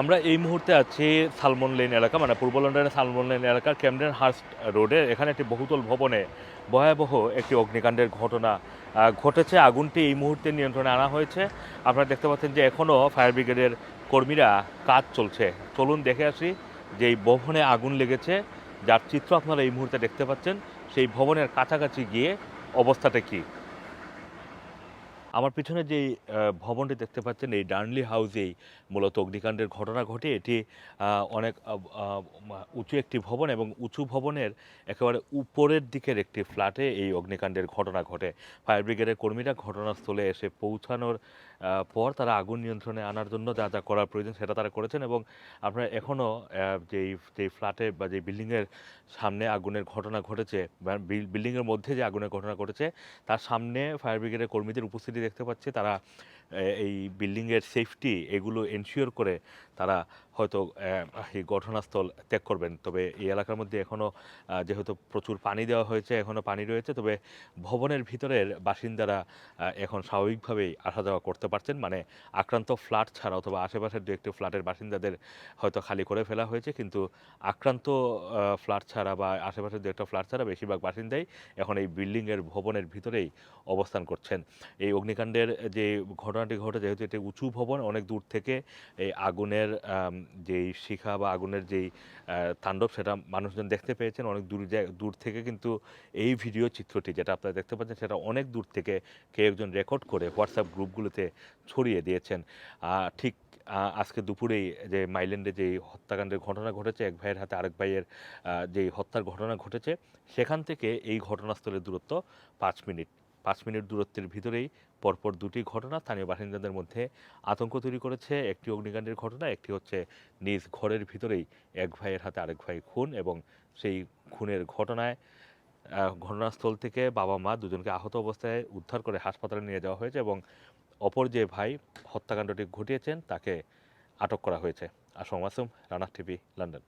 আমরা এই মুহূর্তে আছি সালমন লেন এলাকা মানে পূর্ব লন্ডনের সালমন লেন এলাকার ক্যামডেন হার্স্ট রোডে। এখানে একটি বহুতল ভবনে ভয়াবহ একটি অগ্নিকাণ্ডের ঘটনা ঘটেছে। আগুনটি এই মুহূর্তে নিয়ন্ত্রণে আনা হয়েছে। আপনারা দেখতে পাচ্ছেন যে এখনও ফায়ার ব্রিগেডের কর্মীরা কাজ চলছে। চলুন দেখে আসি যে এই ভবনে আগুন লেগেছে। যার চিত্র আপনারা এই মুহূর্তে দেখতে পাচ্ছেন, সেই ভবনের কাছাকাছি গিয়ে অবস্থাটা কী? আমার পিছনে যে ভবনটি দেখতে পাচ্ছেন, এই ডার্নলি হাউসেই মূলত অগ্নিকাণ্ডের ঘটনা ঘটে। এটি অনেক উঁচু একটি ভবন এবং উঁচু ভবনের একেবারে উপরের দিকের একটি ফ্ল্যাটে এই অগ্নিকাণ্ডের ঘটনা ঘটে। ফায়ার ব্রিগেডের কর্মীরা ঘটনাস্থলে এসে পৌঁছানোর পর তারা আগুন নিয়ন্ত্রণে আনার জন্য যা যা করার প্রয়োজন সেটা তারা করেছেন এবং আপনারা এখনও যেই যেই ফ্ল্যাটে বা যেই বিল্ডিংয়ের সামনে আগুনের ঘটনা ঘটেছে বিল্ডিংয়ের মধ্যে যে আগুনের ঘটনা ঘটেছে, তার সামনে ফায়ার ব্রিগেডের কর্মীদের উপস্থিতি দেখতে পাচ্ছি তারা এই বিল্ডিংয়ের সেফটি এগুলো এনশিওর করে তারা হয়তো এই ঘটনাস্থল ত্যাগ করবেন। তবে এই এলাকার মধ্যে এখনও যেহেতু প্রচুর পানি দেওয়া হয়েছে এখনও পানি রয়েছে, তবে ভবনের ভিতরের বাসিন্দারা এখন স্বাভাবিকভাবেই আসা যাওয়া করতে পারছেন। মানে আক্রান্ত ফ্ল্যাট ছাড়া অথবা আশেপাশের দু একটি ফ্ল্যাটের বাসিন্দাদের হয়তো খালি করে ফেলা হয়েছে, কিন্তু আক্রান্ত ফ্ল্যাট ছাড়া বা আশেপাশের দু একটা ফ্ল্যাট ছাড়া বেশিরভাগ বাসিন্দাই এখন এই বিল্ডিংয়ের ভবনের ভিতরেই অবস্থান করছেন। এই অগ্নিকাণ্ডের যে ঘটনাটি ঘটে যেহেতু এটি উঁচু ভবন, অনেক দূর থেকে এই আগুনের যেই শিখা বা আগুনের যেই তাণ্ডব সেটা মানুষজন দেখতে পেয়েছেন। অনেক দূর দূর থেকে কিন্তু এই ভিডিও চিত্রটি যেটা আপনারা দেখতে পাচ্ছেন সেটা অনেক দূর থেকে কেউ একজন রেকর্ড করে হোয়াটসঅ্যাপ গ্রুপগুলোতে ছড়িয়ে দিয়েছেন। ঠিক আজকে দুপুরেই যে মাইল্যান্ডে যে হত্যাকাণ্ডের ঘটনা ঘটেছে, এক ভাইয়ের হাতে আরেক ভাইয়ের যে হত্যার ঘটনা ঘটেছে, সেখান থেকে এই ঘটনাস্থলের দূরত্ব পাঁচ মিনিট। পাঁচ মিনিট দূরত্বের ভিতরেই পরপর দুটি ঘটনা স্থানীয় বাসিন্দাদের মধ্যে আতঙ্ক তৈরি করেছে। একটি অগ্নিকাণ্ডের ঘটনা, একটি হচ্ছে নিজ ঘরের ভিতরেই এক ভাইয়ের হাতে আরেক ভাই খুন এবং সেই খুনের ঘটনায় ঘটনাস্থল থেকে বাবা মা দুজনকে আহত অবস্থায় উদ্ধার করে হাসপাতালে নিয়ে যাওয়া হয়েছে এবং অপর যে ভাই হত্যাকাণ্ডটি ঘটিয়েছেন তাকে আটক করা হয়েছে। Assam Masum, Rana TV, London.